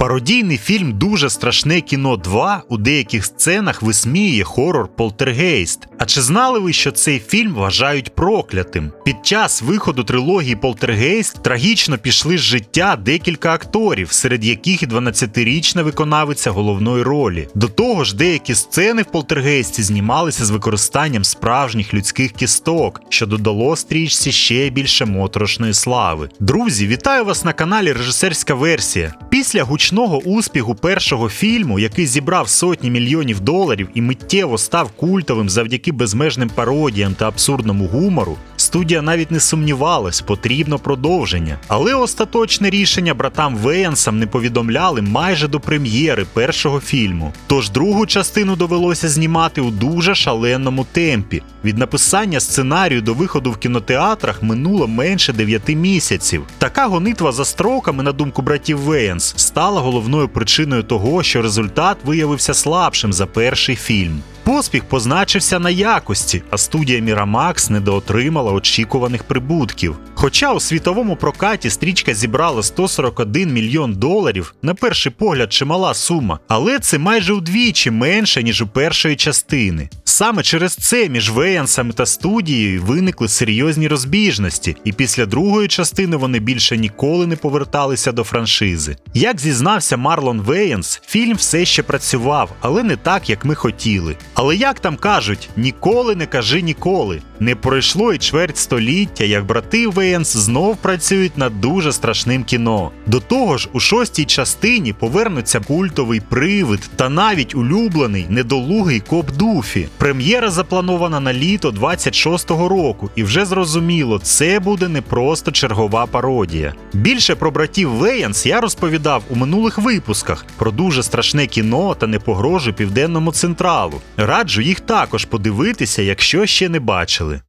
Пародійний фільм Дуже страшне кіно 2 у деяких сценах висміює хорор Полтергейст. А чи знали ви, що цей фільм вважають проклятим? Під час виходу трилогії Полтергейст трагічно пішли з життя декілька акторів, серед яких і 12-річна виконавиця головної ролі. До того ж, деякі сцени в Полтергейсті знімалися з використанням справжніх людських кісток, що додало стрічці ще більше моторошної слави. Друзі, вітаю вас на каналі Режисерська версія. Після гучного успіху першого фільму, який зібрав сотні мільйонів доларів і миттєво став культовим завдяки безмежним пародіям та абсурдному гумору, студія навіть не сумнівалась, потрібно продовження. Але остаточне рішення братам Веянсам не повідомляли майже до прем'єри першого фільму. Тож другу частину довелося знімати у дуже шаленому темпі. Від написання сценарію до виходу в кінотеатрах минуло менше 9 місяців. Така гонитва за строками, на думку братів Веянс, стала головною причиною того, що результат виявився слабшим за перший фільм. Поспіх позначився на якості, а студія Miramax недоотримала очікуваних прибутків. Хоча у світовому прокаті стрічка зібрала 141 мільйон доларів, на перший погляд чимала сума, але це майже удвічі менше, ніж у першої частини. Саме через це між Веянсами та студією виникли серйозні розбіжності, і після другої частини вони більше ніколи не поверталися до франшизи. Як зізнався Марлон Веянс, фільм все ще працював, але не так, як ми хотіли. Але як там кажуть, ніколи не кажи ніколи. Не пройшло й чверть століття, як брати Веянс знов працюють над дуже страшним кіно. До того ж, у шостій частині повернуться культовий привид та навіть улюблений недолугий коп Дуфі. Прем'єра запланована на літо 26-го року, і вже зрозуміло, це буде не просто чергова пародія. Більше про братів Веянс я розповідав у минулих випусках про дуже страшне кіно та не погрожу південному централу. Раджу їх також подивитися, якщо ще не бачили.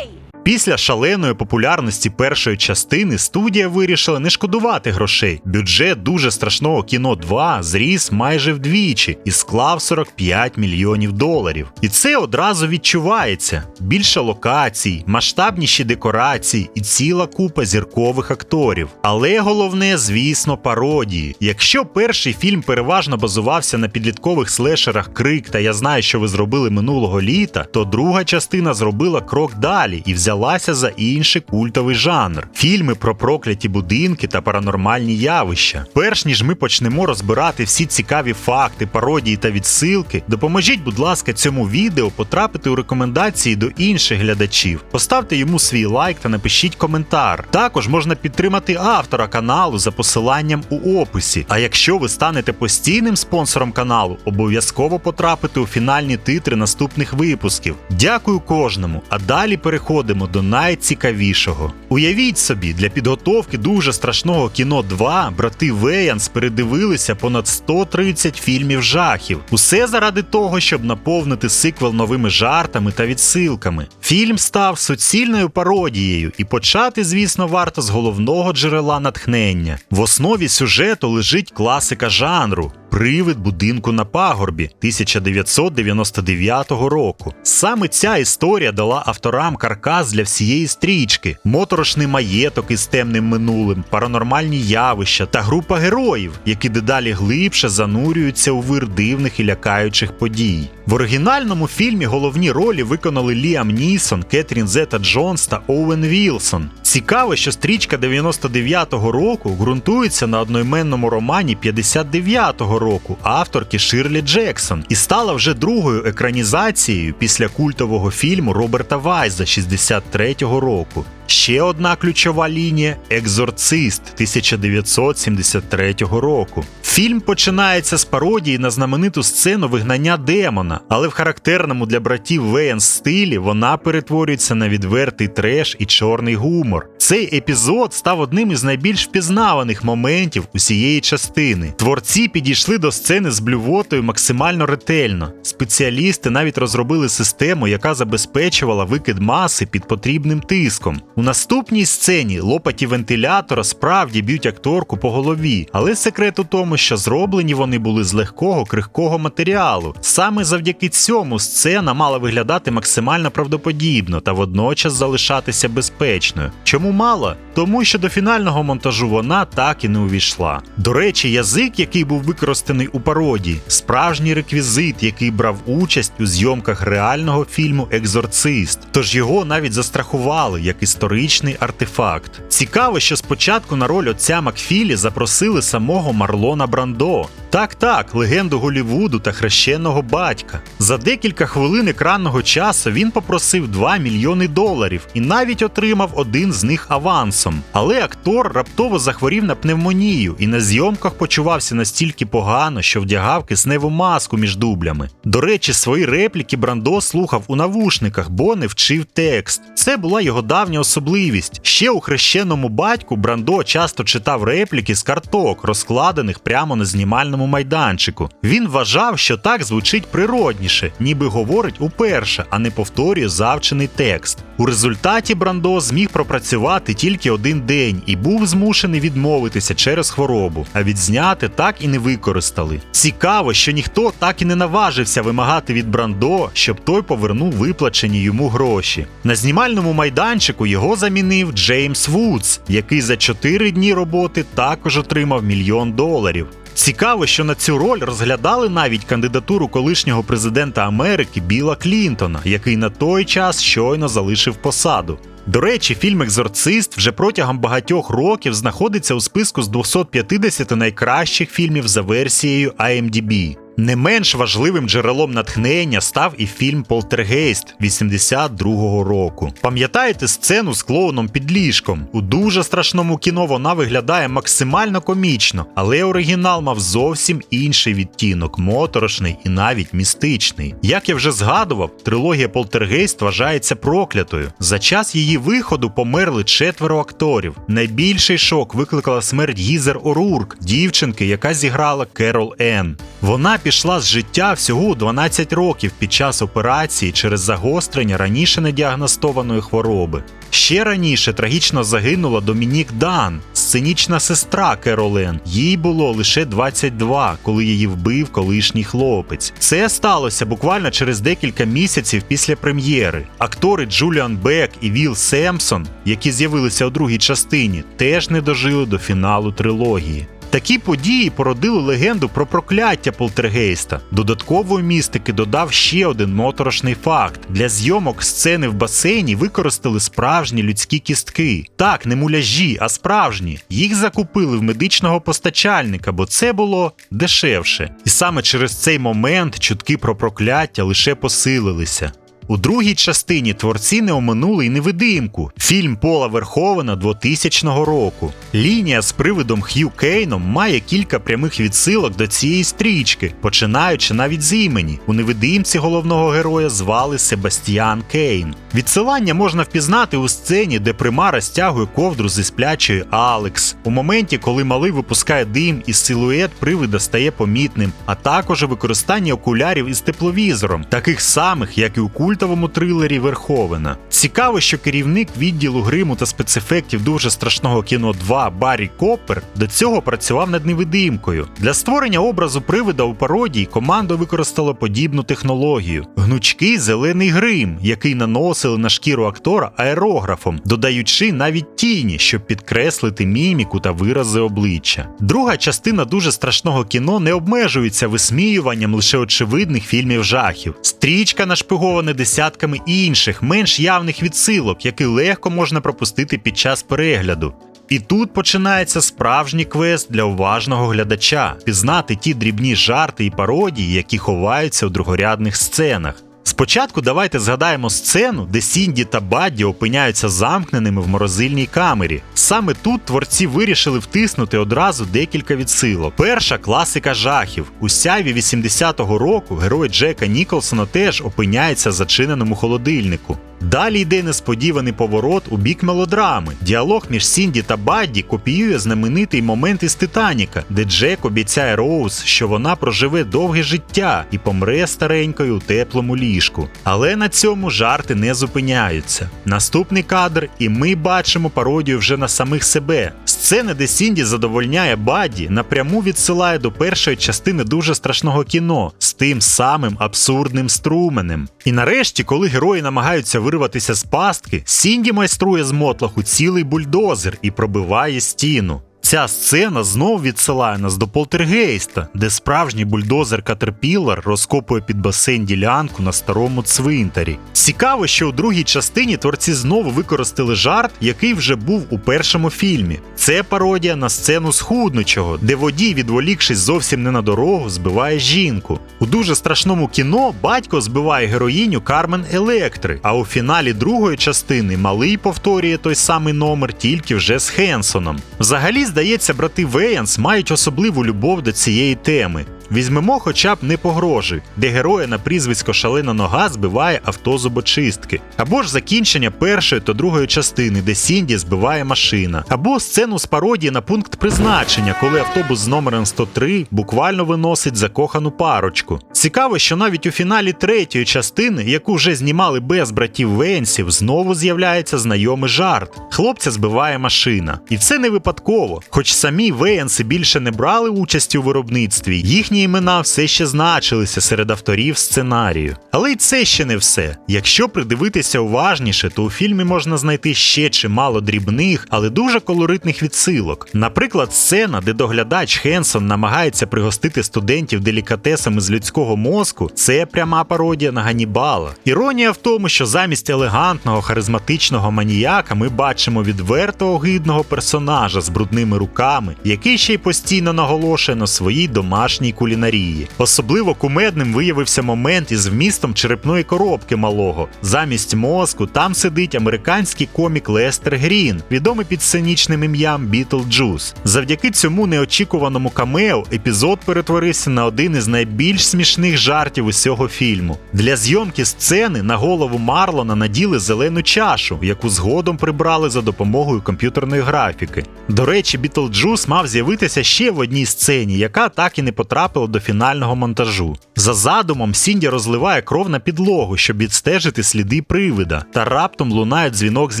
Після шаленої популярності першої частини студія вирішила не шкодувати грошей. Бюджет дуже страшного кіно 2 зріс майже вдвічі і склав 45 мільйонів доларів. І це одразу відчувається: більше локацій, масштабніші декорації і ціла купа зіркових акторів. Але головне, звісно, пародії. Якщо перший фільм переважно базувався на підліткових слешерах Крик та Я знаю, що ви зробили минулого літа, то друга частина зробила крок далі і взялася за інший культовий жанр фільми про прокляті будинки та паранормальні явища. Перш ніж ми почнемо розбирати всі цікаві факти, пародії та відсилки, допоможіть, будь ласка, цьому відео потрапити у рекомендації до інших глядачів. Поставте йому свій лайк та напишіть коментар. Також можна підтримати автора каналу за посиланням у описі. А якщо ви станете постійним спонсором каналу, обов'язково потрапите у фінальні титри наступних випусків. Дякую кожному. А далі переходимо до найцікавішого. Уявіть собі, для підготовки дуже страшного кіно 2 брати Веянс передивилися понад 130 фільмів жахів. Усе заради того, щоб наповнити сиквел новими жартами та відсилками. Фільм став суцільною пародією, і почати, звісно, варто з головного джерела натхнення. В основі сюжету лежить класика жанру. Привид будинку на пагорбі 1999 року. Саме ця історія дала авторам каркас для всієї стрічки: моторошний маєток із темним минулим, паранормальні явища та група героїв, які дедалі глибше занурюються у вир дивних і лякаючих подій. В оригінальному фільмі головні ролі виконали Ліам Нісон, Кетрін Зета Джонс та Оуен Вілсон. Цікаво, що стрічка 99-го року ґрунтується на одноіменному романі 59-го року авторки Ширлі Джексон і стала вже другою екранізацією після культового фільму Роберта Вайза 63-го року. Ще одна ключова лінія Екзорцист 1973 року. Фільм починається з пародії на знамениту сцену вигнання демона, але в характерному для братів Веєн стилі вона перетворюється на відвертий треш і чорний гумор. Цей епізод став одним із найбільш впізнаваних моментів усієї частини. Творці підійшли до сцени з блювотою максимально ретельно. Спеціалісти навіть розробили систему, яка забезпечувала викид маси під потрібним тиском. У наступній сцені лопаті вентилятора справді б'ють акторку по голові, але секрет у тому, що зроблені вони були з легкого крихкого матеріалу. Саме завдяки цьому сцена мала виглядати максимально правдоподібно та водночас залишатися безпечною. Чому мала? Тому що до фінального монтажу вона так і не увійшла. До речі, язик, який був використаний у пародії, справжній реквізит, який брав участь у зйомках реального фільму Екзорцист. Тож його навіть застрахували як історичний артефакт. Цікаво, що спочатку на роль отця Макфілі запросили самого Марлона Брандо. Так, так, легенду Голівуду та хрещеного батька. За декілька хвилин екранного часу він попросив 2 мільйони доларів і навіть отримав один з них авансом. Але актор раптово захворів на пневмонію і на зйомках почувався настільки погано, що вдягав кисневу маску між дублями. До речі, свої репліки Брандо слухав у навушниках, бо не вчив текст. Це була його давня особливість. Ще у хрещеному батьку Брандо часто читав репліки з карток, розкладених прямо на знімальному майданчику. Він вважав, що так звучить природніше, ніби говорить уперше, а не повторює завчений текст. У результаті Брандо зміг пропрацювати тільки один день і був змушений відмовитися через хворобу, а відзняти так і не використали. Цікаво, що ніхто так і не наважився вимагати від Брандо, щоб той повернув виплачені йому гроші. На знімальному майданчику його замінив Джеймс Вудс, який за 4 дні роботи також отримав мільйон доларів. Цікаво, що на цю роль розглядали навіть кандидатуру колишнього президента Америки Біла Клінтона, який на той час щойно залишив посаду. До речі, фільм Екзорцист вже протягом багатьох років знаходиться у списку з 250 найкращих фільмів за версією IMDb. Не менш важливим джерелом натхнення став і фільм Полтергейст 82-го року. Пам'ятаєте сцену з клоуном під ліжком? У дуже страшному кіно вона виглядає максимально комічно, але оригінал мав зовсім інший відтінок, моторошний і навіть містичний. Як я вже згадував, трилогія Полтергейст вважається проклятою. За час її виходу померли четверо акторів. Найбільший шок викликала смерть Гізер Орурк, дівчинки, яка зіграла Керол Енн. Вона пішла з життя всього у 12 років під час операції через загострення раніше недіагностованої хвороби. Ще раніше трагічно загинула Домінік Дан, сценічна сестра Керолен. Їй було лише 22, коли її вбив колишній хлопець. Це сталося буквально через декілька місяців після прем'єри. Актори Джуліан Бек і Віл Семпсон, які з'явилися у другій частині, теж не дожили до фіналу трилогії. Такі події породили легенду про прокляття полтергейста. Додаткової містики додав ще один моторошний факт: для зйомок сцени в басейні використали справжні людські кістки. Так, не муляжі, а справжні. Їх закупили в медичного постачальника, бо це було дешевше. І саме через цей момент чутки про прокляття лише посилилися. У другій частині творці не оминули й невидимку фільм Пола Верховена 2000 року. Лінія з привидом Х'ю Кейном має кілька прямих відсилок до цієї стрічки, починаючи навіть з імені. У невидимці головного героя звали Себастьян Кейн. Відсилання можна впізнати у сцені, де примара стягує ковдру зі сплячої Алекс. У моменті, коли малий випускає дим і силует привида стає помітним, а також у використанні окулярів із тепловізором, таких самих, як і у культовому трилері Верховена. Цікаво, що керівник відділу гриму та спецефектів дуже страшного кіно 2 Баррі Коппер до цього працював над невидимкою. Для створення образу привида у пародії команда використала подібну технологію: гнучкий зелений грим, який наносили на шкіру актора аерографом, додаючи навіть тіні, щоб підкреслити міміку та вирази обличчя. Друга частина дуже страшного кіно не обмежується висміюванням лише очевидних фільмів жахів. Стрічка нашпигована десятками інших, менш явних відсилок, які легко можна пропустити під час перегляду. І тут починається справжній квест для уважного глядача пізнати ті дрібні жарти і пародії, які ховаються у другорядних сценах. Спочатку давайте згадаємо сцену, де Сінді та Бадді опиняються замкненими в морозильній камері. Саме тут творці вирішили втиснути одразу декілька відсилок. Перша класика жахів. У сяйві 80-го року герой Джека Ніколсона теж опиняється зачиненому холодильнику. Далі йде несподіваний поворот у бік мелодрами. Діалог між Сінді та Бадді копіює знаменитий момент із Титаніка, де Джек обіцяє Роуз, що вона проживе довге життя і помре старенькою у теплому ліжку. Але на цьому жарти не зупиняються. Наступний кадр, і ми бачимо пародію вже на самих себе. Сцена, де Сінді задовольняє Бадді, напряму відсилає до першої частини дуже страшного кіно з тим самим абсурдним струменем. І нарешті, коли герої намагаються вирватися з пастки, Сінді майструє з мотлаху цілий бульдозер і пробиває стіну. Ця сцена знов відсилає нас до полтергейста, де справжній бульдозер Катерпіллар розкопує під басейн ділянку на старому цвинтарі. Цікаво, що у другій частині творці знову використали жарт, який вже був у першому фільмі. Це пародія на сцену схуднучого, де водій, відволікшись зовсім не на дорогу, збиває жінку. У дуже страшному кіно батько збиває героїню Кармен Електри, а у фіналі другої частини малий повторює той самий номер, тільки вже з Хенсоном. Взагалі, здається, брати Веянс мають особливу любов до цієї теми. Візьмемо хоча б не погрожуй, де героя на прізвисько Шалена нога збиває авто зубочистки, або ж закінчення першої та другої частини, де Сінді збиває машина, або сцену з пародії на пункт призначення, коли автобус з номером 103 буквально виносить закохану парочку. Цікаво, що навіть у фіналі третьої частини, яку вже знімали без братів Венсів, знову з'являється знайомий жарт. Хлопця збиває машина. І це не випадково. Хоч самі Веянси більше не брали участі у виробництві, їхні імена все ще значилися серед авторів сценарію. Але й це ще не все. Якщо придивитися уважніше, то у фільмі можна знайти ще чимало дрібних, але дуже колоритних відсилок. Наприклад, сцена, де доглядач Хенсон намагається пригостити студентів делікатесами з людського мозку, це пряма пародія на Ганібала. Іронія в тому, що замість елегантного харизматичного маніяка ми бачимо відверто огидного персонажа з брудними руками, який ще й постійно наголошує на своїй домашній кулінарії. Особливо кумедним виявився момент із вмістом черепної коробки малого. Замість мозку там сидить американський комік Лестер Грін, відомий під сценічним ім'ям Бітлджус. Завдяки цьому неочікуваному камео епізод перетворився на один із найбільш смішних жартів усього фільму. Для зйомки сцени на голову Марлона наділи зелену чашу, яку згодом прибрали за допомогою комп'ютерної графіки. До речі, Бітлджус мав з'явитися ще в одній сцені, яка так і не потрапила до фінального монтажу. За задумом Сінді розливає кров на підлогу, щоб відстежити сліди привида. Та раптом лунає дзвінок з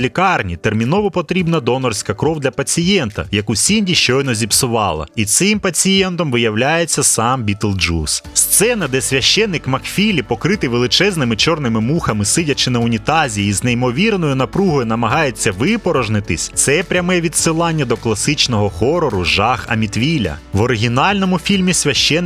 лікарні. Терміново потрібна донорська кров для пацієнта, яку Сінді щойно зіпсувала. І цим пацієнтом виявляється сам Бітлджус. Сцена, де священник Макфілі, покритий величезними чорними мухами, сидячи на унітазі і з неймовірною напругою намагається випорожнитись, це пряме відсилання до класичного хорору Жах Амітвіля. В оригінальному фільмі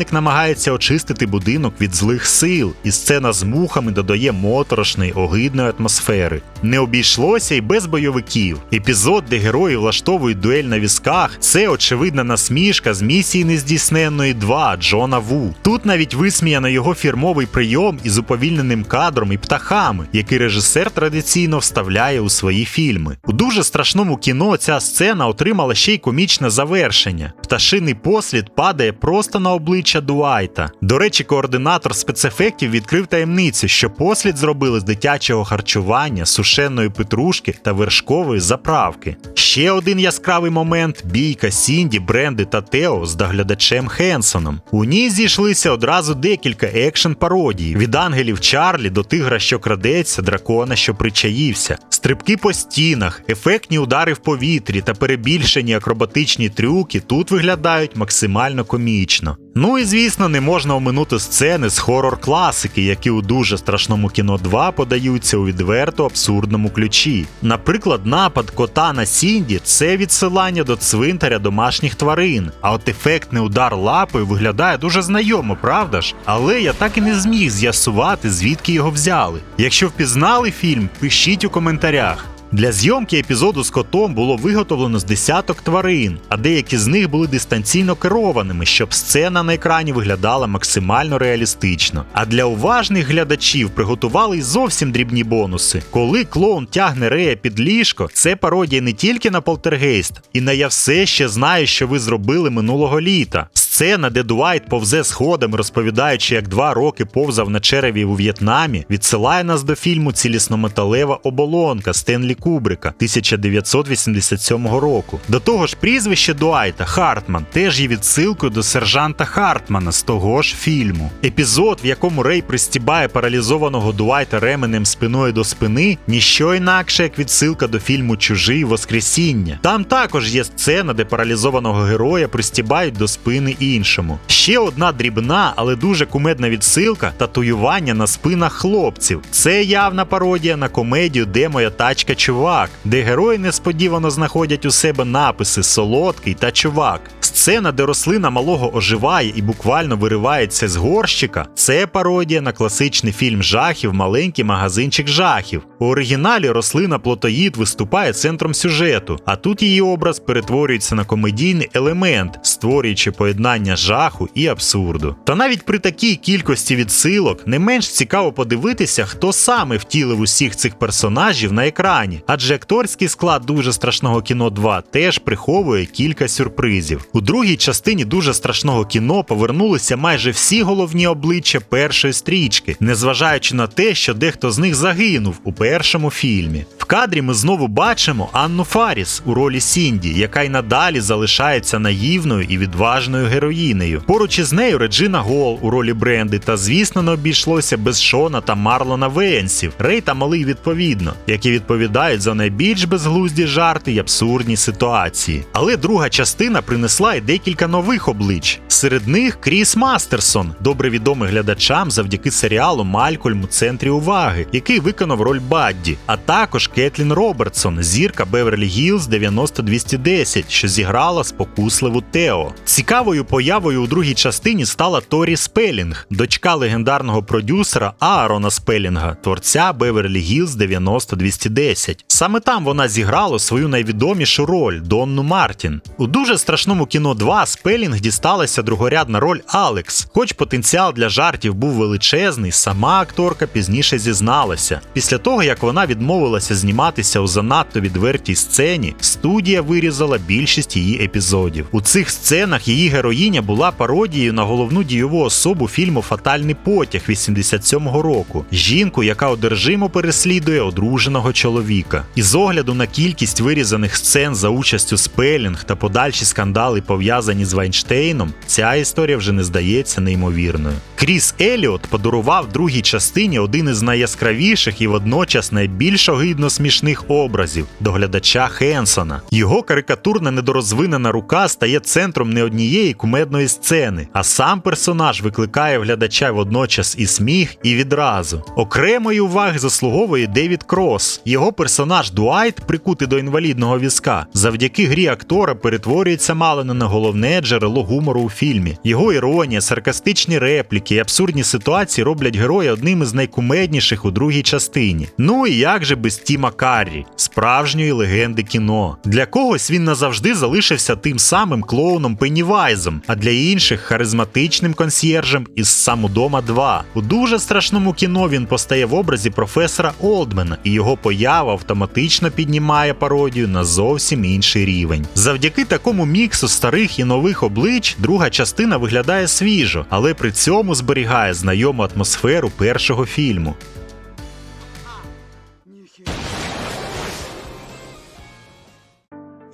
священик намагається очистити будинок від злих сил, і сцена з мухами додає моторошної, огидної атмосфери. Не обійшлося й без бойовиків. Епізод, де герої влаштовують дуель на візках, це очевидна насмішка з місії нездійсненної 2 Джона Ву. Тут навіть висміяно його фірмовий прийом із уповільненим кадром і птахами, який режисер традиційно вставляє у свої фільми. У дуже страшному кіно ця сцена отримала ще й комічне завершення. Пташиний послід падає просто на обличчя Дуайта. До речі, координатор спецефектів відкрив таємницю, що послід зробили з дитячого харчування, сушеної петрушки та вершкової заправки. Ще один яскравий момент бійка Сінді, Бренди та Тео з доглядачем Хенсоном. У ній зійшлися одразу декілька екшн пародій: від ангелів Чарлі до тигра, що крадеться, дракона, що причаївся, стрибки по стінах, ефектні удари в повітрі та перебільшені акробатичні трюки тут виглядають максимально комічно. Ну і звісно, не можна оминути сцени з хорор-класики, які у дуже страшному кіно 2 подаються у відверто абсурдному ключі. Наприклад, напад кота на Сінді це відсилання до цвинтаря домашніх тварин. А от ефектний удар лапою виглядає дуже знайомо, правда ж? Але я так і не зміг з'ясувати, звідки його взяли. Якщо впізнали фільм, пишіть у коментарях. Для зйомки епізоду з котом було виготовлено з десяток тварин, а деякі з них були дистанційно керованими, щоб сцена на екрані виглядала максимально реалістично. А для уважних глядачів приготували й зовсім дрібні бонуси. Коли клоун тягне рея під ліжко, це пародія не тільки на полтергейст, і на я все ще знаю, що ви зробили минулого літа. Сцена, де Дуайт повзе сходами, розповідаючи, як два роки повзав на череві у В'єтнамі, відсилає нас до фільму Ціліснометалева оболонка Стенлі Кубрика 1987 року. До того ж, прізвище Дуайта Хартман теж є відсилкою до сержанта Хартмана з того ж фільму. Епізод, в якому Рей пристібає паралізованого Дуайта ременем спиною до спини, ніщо інакше, як відсилка до фільму Чужий Воскресіння. Там також є сцена, де паралізованого героя пристібають до спини іншому. Ще одна дрібна, але дуже кумедна відсилка татуювання на спинах хлопців. Це явна пародія на комедію Де моя тачка чувак, де герої несподівано знаходять у себе написи Солодкий та чувак. Сцена, де рослина малого оживає і буквально виривається з горщика, це пародія на класичний фільм жахів Маленький магазинчик жахів. У оригіналі рослина плотоїд виступає центром сюжету, а тут її образ перетворюється на комедійний елемент, створюючи поєднання жаху і абсурду. Та навіть при такій кількості відсилок не менш цікаво подивитися, хто саме втілив усіх цих персонажів на екрані, адже акторський склад дуже страшного кіно 2 теж приховує кілька сюрпризів. У другій частині дуже страшного кіно повернулися майже всі головні обличчя першої стрічки, незважаючи на те, що дехто з них загинув у першому фільмі. В кадрі ми знову бачимо Анну Фаріс у ролі Сінді, яка й надалі залишається наївною і відважною героїнею. Поруч із нею Реджина Гол у ролі Бренди, та звісно не обійшлося без Шона та Марлона Веєнсів, Рей та Малий відповідно, які відповідають за найбільш безглузді жарти й абсурдні ситуації. Але друга частина принесла й декілька нових облич. Серед них Кріс Мастерсон, добре відомий глядачам завдяки серіалу Малькольм у центрі уваги, який виконав роль Бадді, а також Кетлін Робертсон, зірка Беверлі Гілз 90210, що зіграла спокусливу Тео. Цікавою появою у другій частині стала Торі Спелінг, дочка легендарного продюсера Аарона Спелінга, творця Беверлі Гілз 90210. Саме там вона зіграла свою найвідомішу роль Донну Мартін. У дуже страшному кіно 2 Спелінг дісталася другорядна роль Алекс. Хоч потенціал для жартів був величезний, сама акторка пізніше зізналася. Після того, як вона відмовилася зніматися у занадто відвертій сцені, студія вирізала більшість її епізодів. У цих сценах її героїня була пародією на головну дійову особу фільму Фатальний потяг 87-го року. Жінку, яка одержимо переслідує одруженого чоловіка. І з огляду на кількість вирізаних сцен за участю Спелінг та подальші скандали пов'язані з Вайнштейном, ця історія вже не здається неймовірною. Кріс Еліот подарував другій частині один із найяскравіших і водночас найбільш огидно смішних образів до глядача Хенсона. Його карикатурна недорозвинена рука стає центром не однієї кумедної сцени, а сам персонаж викликає глядача водночас і сміх, і відразу. Окремої уваги заслуговує Девід Крос. Його персонаж Дуайт, прикутий до інвалідного візка, завдяки грі актора перетворюється мало не на головне джерело гумору у фільмі. Його іронія, саркастичні репліки і абсурдні ситуації роблять героя одним із найкумедніших у другій частині. Ну і як же без Тіма Каррі, справжньої легенди кіно. Для когось він назавжди залишився тим самим клоуном Пеннівайзом, а для інших харизматичним консьєржем із Самудома 2. У дуже страшному кіно він постає в образі професора Олдмена, і його поява автоматично піднімає пародію на зовсім інший рівень. Завдяки такому міксу старих і нових облич, друга частина виглядає свіжо, але при цьому зберігає знайому атмосферу першого фільму.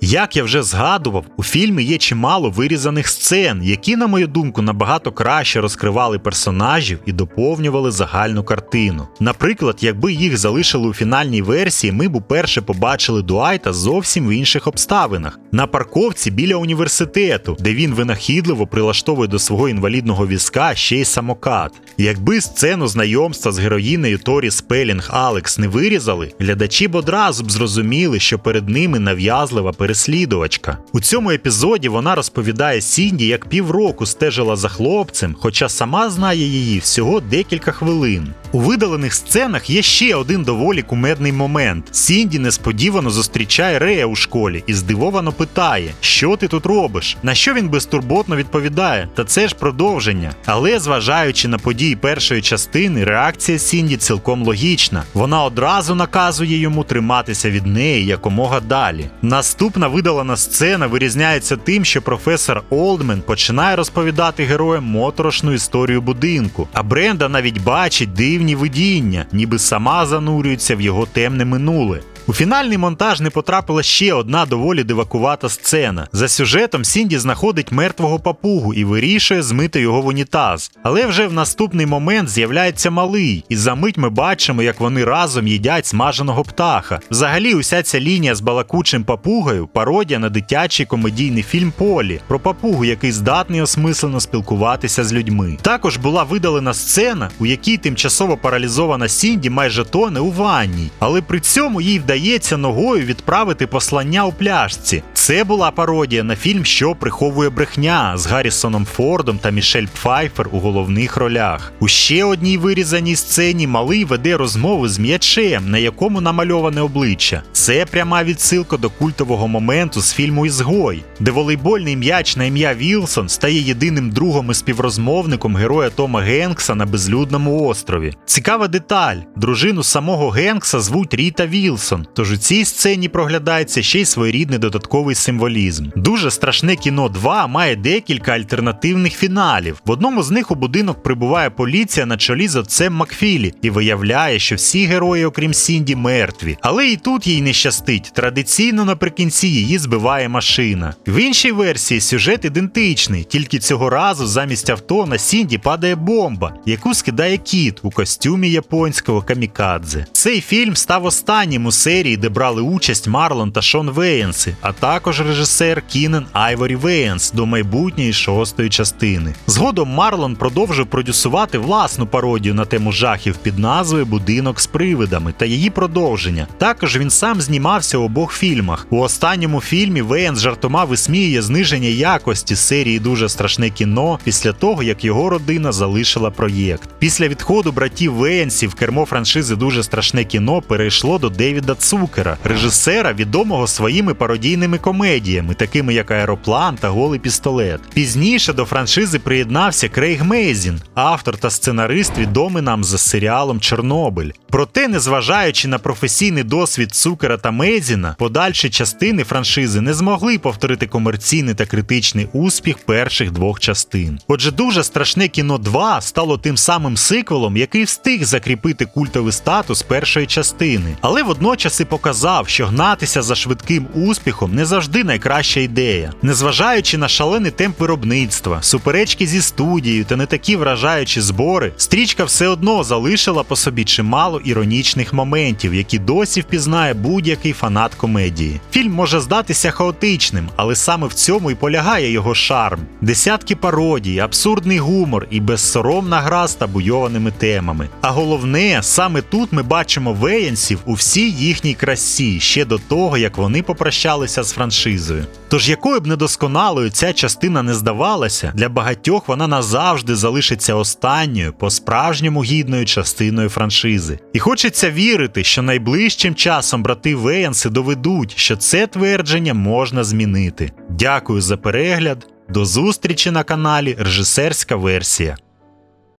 Як я вже згадував, у фільмі є чимало вирізаних сцен, які, на мою думку, набагато краще розкривали персонажів і доповнювали загальну картину. Наприклад, якби їх залишили у фінальній версії, ми б уперше побачили Дуайта зовсім в інших обставинах. На парковці біля університету, де він винахідливо прилаштовує до свого інвалідного візка ще й самокат. Якби сцену знайомства з героїнею Торі Спелінг Алекс не вирізали, глядачі б одразу б зрозуміли, що перед ними нав'язлива переслідувачка. У цьому епізоді вона розповідає Сінді, як півроку стежила за хлопцем, хоча сама знає її всього декілька хвилин. У видалених сценах є ще один доволі кумедний момент. Сінді несподівано зустрічає Рея у школі і здивовано питає, що ти тут робиш? На що він безтурботно відповідає? Та це ж продовження. Але зважаючи на події першої частини, реакція Сінді цілком логічна. Вона одразу наказує йому триматися від неї якомога далі. Наступна Наступна видалена сцена вирізняється тим, що професор Олдмен починає розповідати героям моторошну історію будинку, а Бренда навіть бачить дивні видіння, ніби сама занурюється в його темне минуле. У фінальний монтаж не потрапила ще одна доволі дивакувата сцена. За сюжетом Сінді знаходить мертвого папугу і вирішує змити його в унітаз. Але вже в наступний момент з'являється малий, і за мить ми бачимо, як вони разом їдять смаженого птаха. Взагалі, уся ця лінія з балакучим папугою пародія на дитячий комедійний фільм Полі про папугу, який здатний осмислено спілкуватися з людьми. Також була видалена сцена, у якій тимчасово паралізована Сінді майже тоне у ванні, але при цьому їй вдається ногою відправити послання у пляшці. Це була пародія на фільм, що приховує брехня з Гаррісоном Фордом та Мішель Пфайфер у головних ролях. У ще одній вирізаній сцені малий веде розмову з м'ячем, на якому намальоване обличчя. Це пряма відсилка до культового моменту з фільму Ізгой, де волейбольний м'яч на ім'я Вілсон стає єдиним другом і співрозмовником героя Тома Генкса на безлюдному острові. Цікава деталь: дружину самого Генкса звуть Ріта Вілсон. Тож у цій сцені проглядається ще й своєрідний додатковий символізм. Дуже страшне кіно 2 має декілька альтернативних фіналів. В одному з них у будинок прибуває поліція на чолі з отцем Макфілі і виявляє, що всі герої, окрім Сінді, мертві. Але і тут їй не щастить. Традиційно наприкінці її збиває машина. В іншій версії сюжет ідентичний, тільки цього разу замість авто на Сінді падає бомба, яку скидає кіт у костюмі японського камікадзе. Цей фільм став останнім у серії, де брали участь Марлон та Шон Веєнси, а також режисер Кінен Айворі Веєнс до майбутньої шостої частини. Згодом Марлон продовжив продюсувати власну пародію на тему жахів під назвою Будинок з привидами та її продовження. Також він сам знімався у обох фільмах. У останньому фільмі Веєнс жартома висміює зниження якості серії Дуже страшне кіно після того, як його родина залишила проєкт. Після відходу братів Веєнсів кермо франшизи Дуже страшне кіно перейшло до Девіда Цукера, режисера, відомого своїми пародійними комедіями, такими як Аероплан та Голий пістолет. Пізніше до франшизи приєднався Крейг Мейзін, автор та сценарист, відомий нам за серіалом Чорнобиль. Проте, незважаючи на професійний досвід Цукера та Мейзіна, подальші частини франшизи не змогли повторити комерційний та критичний успіх перших двох частин. Отже, дуже страшне кіно 2 стало тим самим сиквелом, який встиг закріпити культовий статус першої частини, але водночас і показав, що гнатися за швидким успіхом не завжди найкраща ідея. Незважаючи на шалений темп виробництва, суперечки зі студією та не такі вражаючі збори, стрічка все одно залишила по собі чимало іронічних моментів, які досі впізнає будь-який фанат комедії. Фільм може здатися хаотичним, але саме в цьому і полягає його шарм. Десятки пародій, абсурдний гумор і безсоромна гра з табуйованими темами. А головне, саме тут ми бачимо Веєнсів у всій їхній красі ще до того, як вони попрощалися з франшизою. Тож якою б недосконалою ця частина не здавалася, для багатьох вона назавжди залишиться останньою по-справжньому гідною частиною франшизи. І хочеться вірити, що найближчим часом брати Веянси доведуть, що це твердження можна змінити. Дякую за перегляд. До зустрічі на каналі Режисерська версія.